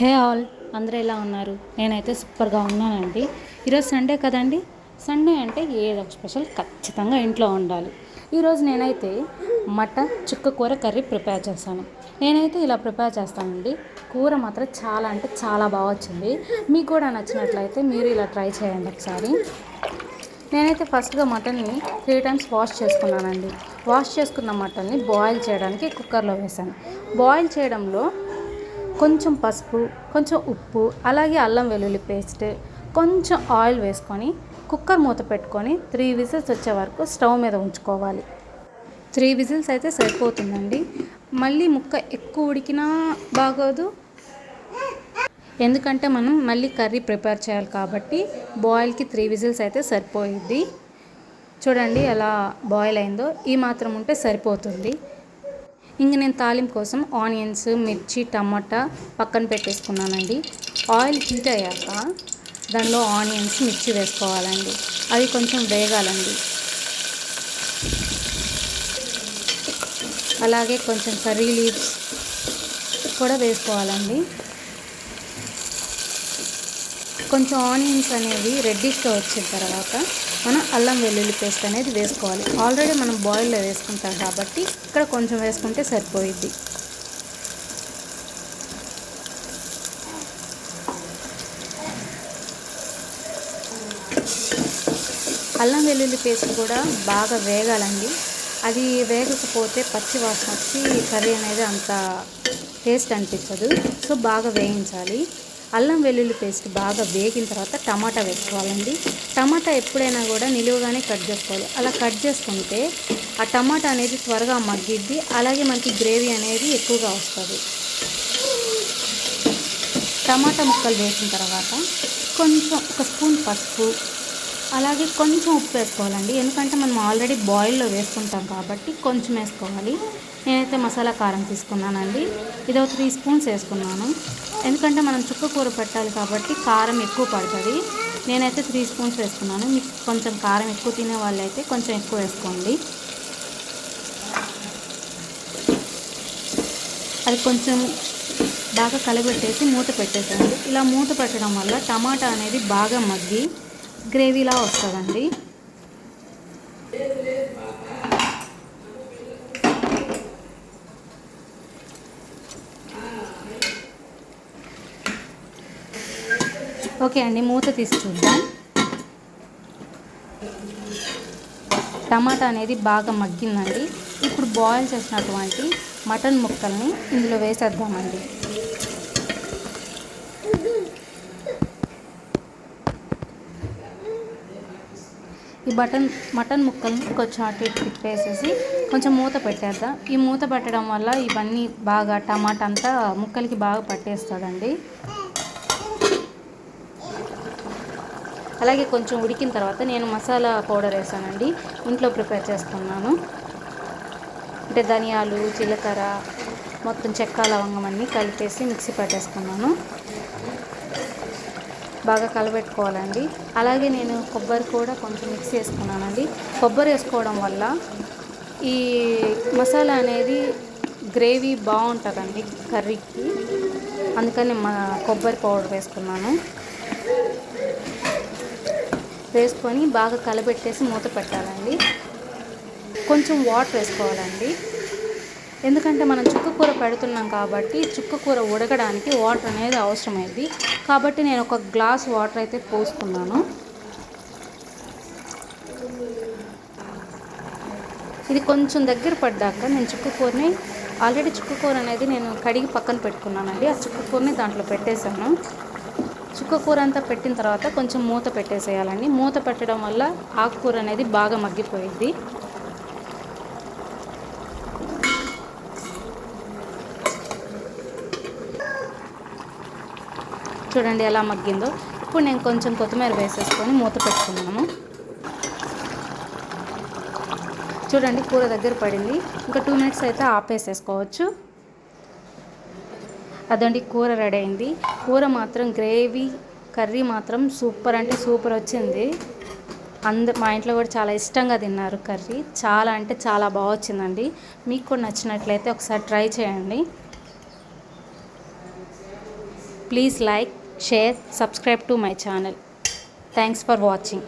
Hey all అందరూ ఎలా ఉన్నారు? నేనైతే సూపర్గా ఉన్నానండి. ఈరోజు సండే కదండి? సండే అంటే ఏదో ఒక స్పెషల్ ఖచ్చితంగా ఇంట్లో ఉండాలి. ఈరోజు నేనైతే మటన్ చుక్క కూర కర్రీ ప్రిపేర్ చేశాను. నేనైతే ఇలా ప్రిపేర్ చేస్తానండి. కూర మాత్రం చాలా అంటే చాలా బాగా వచ్చింది. మీకు కూడా నచ్చినట్లయితే మీరు ఇలా ట్రై చేయండి ఒకసారి. నేనైతే ఫస్ట్గా మటన్ని త్రీ టైమ్స్ వాష్ చేసుకున్నానండి. వాష్ చేసుకున్న మటన్ని బాయిల్ చేయడానికి కుక్కర్లో వేసాను బాయిల్ చేయడంలో కొంచెం పసుపు కొంచెం ఉప్పు అలాగే అల్లం వెల్లుల్లి పేస్ట్ కొంచెం ఆయిల్ వేసుకొని కుక్కర్ మూత పెట్టుకొని త్రీ విజిల్స్ వచ్చే వరకు స్టవ్ మీద ఉంచుకోవాలి. త్రీ విజిల్స్ అయితే సరిపోతుందండి. మళ్ళీ ముక్క ఎక్కువ ఉడికినా బాగోదు. ఎందుకంటే మనం మళ్ళీ కర్రీ ప్రిపేర్ చేయాలి కాబట్టి బాయిల్కి త్రీ విజిల్స్ అయితే సరిపోయిద్ది. చూడండి ఎలా బాయిల్ అయిందో. ఈ మాత్రం ఉంటే సరిపోతుంది. ఇంక నేను తాలింపు కోసం ఆనియన్స్ మిర్చి టమాటా పక్కన పెట్టేసుకున్నానండి. ఆయిల్ హీట్ అయ్యాక దానిలో ఆనియన్స్ మిర్చి వేసుకోవాలండి. అవి కొంచెం వేగాలండి. అలాగే కొంచెం కర్రీ లీవ్స్ కూడా వేసుకోవాలండి. కొంచెం ఆనియన్స్ అనేవి రెడ్డిష్గా వచ్చిన తర్వాత మనం అల్లం వెల్లుల్లి పేస్ట్ అనేది వేసుకోవాలి. ఆల్రెడీ మనం బాయిల్లో వేసుకుంటాం కాబట్టి ఇక్కడ కొంచెం వేసుకుంటే సరిపోయిద్ది. అల్లం వెల్లుల్లి పేస్ట్ కూడా బాగా వేగాలండి. అది వేగకపోతే పచ్చి వాసన వచ్చి కర్రీ అనేది అంత టేస్ట్ అనిపించదు. సో బాగా వేయించాలి. అల్లం వెల్లుల్లి పేస్ట్ బాగా వేగిన తర్వాత టమాటా వేసుకోవాలండి. టమాటా ఎప్పుడైనా కూడా నిలువుగానే కట్ చేసుకోవాలి. అలా కట్ చేసుకుంటే ఆ టమాటా అనేది త్వరగా మగ్గిద్ది. అలాగే మనకి గ్రేవీ అనేది ఎక్కువగా వస్తుంది. టమాటా ముక్కలు వేసిన తర్వాత కొంచెం ఒక స్పూన్ పసుపు అలాగే కొంచెం ఉప్పు వేసుకోవాలండి. ఎందుకంటే మనం ఆల్రెడీ బాయిల్లో వేసుకుంటాం కాబట్టి కొంచెం వేసుకోవాలి. నేనైతే మసాలా కారం తీసుకున్నానండి. ఇది ఒక త్రీ స్పూన్స్ వేసుకున్నాను. ఎందుకంటే మనం చుక్క కూర పెట్టాలి కాబట్టి కారం ఎక్కువ పడుతుంది. నేనైతే త్రీ స్పూన్స్ వేసుకున్నాను. మీకు కొంచెం కారం ఎక్కువ తినే వాళ్ళైతే కొంచెం ఎక్కువ వేసుకోండి. అది కొంచెం బాగా కలబెట్టేసి మూత పెట్టేసేయండి. ఇలా మూత పెట్టడం వల్ల టమాటా అనేది బాగా మగ్గి గ్రేవీలా వస్తుందండి. ఓకే అండి మూత తీసి చూద్దాం. టమాటా అనేది బాగా మగ్గిందండి. ఇప్పుడు బాయిల్ చేసినటువంటి మటన్ ముక్కల్ని ఇందులో వేసేద్దామండి. ఈ బటన్ మటన్ ముక్కల్ని కొంచెం అటు ఇటు తిప్పేసేసి కొంచెం మూత పెట్టేద్దాం. ఈ మూత పెట్టడం వల్ల ఇవన్నీ బాగా టమాటా అంతా ముక్కలకి బాగా పట్టేస్తుందండి. అలాగే కొంచెం ఉడికిన తర్వాత నేను మసాలా పౌడర్ వేసానండి. ఇంట్లో ప్రిపేర్ చేసుకున్నాను అంటే ధనియాలు జీలకర్ర మొత్తం చెక్క లవంగం అన్నీ కలిపేసి మిక్సీ పట్టేసుకున్నాను. బాగా కలబెట్టుకోవాలండి. అలాగే నేను కొబ్బరి కూడా కొంచెం మిక్స్ చేసుకున్నానండి కొబ్బరి వేసుకోవడం వల్ల ఈ మసాలా అనేది గ్రేవీ బాగుంటుందండి కర్రీకి. అందుకని మా కొబ్బరి పౌడర్ వేసుకున్నాను. వేసుకొని బాగా కలబెట్టేసి మూత పెట్టాలండి. కొంచెం వాటర్ వేసుకోవాలండి. ఎందుకంటే మనం చుక్క కూర పెడుతున్నాం కాబట్టి చుక్క కూర ఉడకడానికి వాటర్ అనేది అవసరమైంది. కాబట్టి నేను ఒక గ్లాస్ వాటర్ అయితే పోసుకున్నాను. ఇది కొంచెం దగ్గర పడ్డాక నేను చుక్క కూరని ఆల్రెడీ చుక్క కూర అనేది నేను కడిగి పక్కన పెట్టుకున్నానండి. ఆ చుక్క కూరని దాంట్లో పెట్టేశాను. చుక్క కూర అంతా పెట్టిన తర్వాత కొంచెం మూత పెట్టేసేయాలండి. మూత పెట్టడం వల్ల ఆకుకూర అనేది బాగా మగ్గిపోయింది చూడండి ఎలా మగ్గిందో. ఇప్పుడు నేను కొంచెం కొత్తిమీర వేసేసుకొని మూత పెట్టుకున్నాము చూడండి కూర దగ్గర పడింది. ఇంకా టూ మినిట్స్ అయితే ఆపేసేసుకోవచ్చు. అదండి కూర రెడీ అయింది. కూర మాత్రం గ్రేవీ కర్రీ మాత్రం సూపర్ అంటే సూపర్ వచ్చింది. అందరు మా ఇంట్లో కూడా చాలా ఇష్టంగా తిన్నారు కర్రీ. చాలా అంటే చాలా బాగా వచ్చిందండి. మీకు కూడా నచ్చినట్లయితే ఒకసారి ట్రై చేయండి. Please like share subscribe to my channel. Thanks for watching.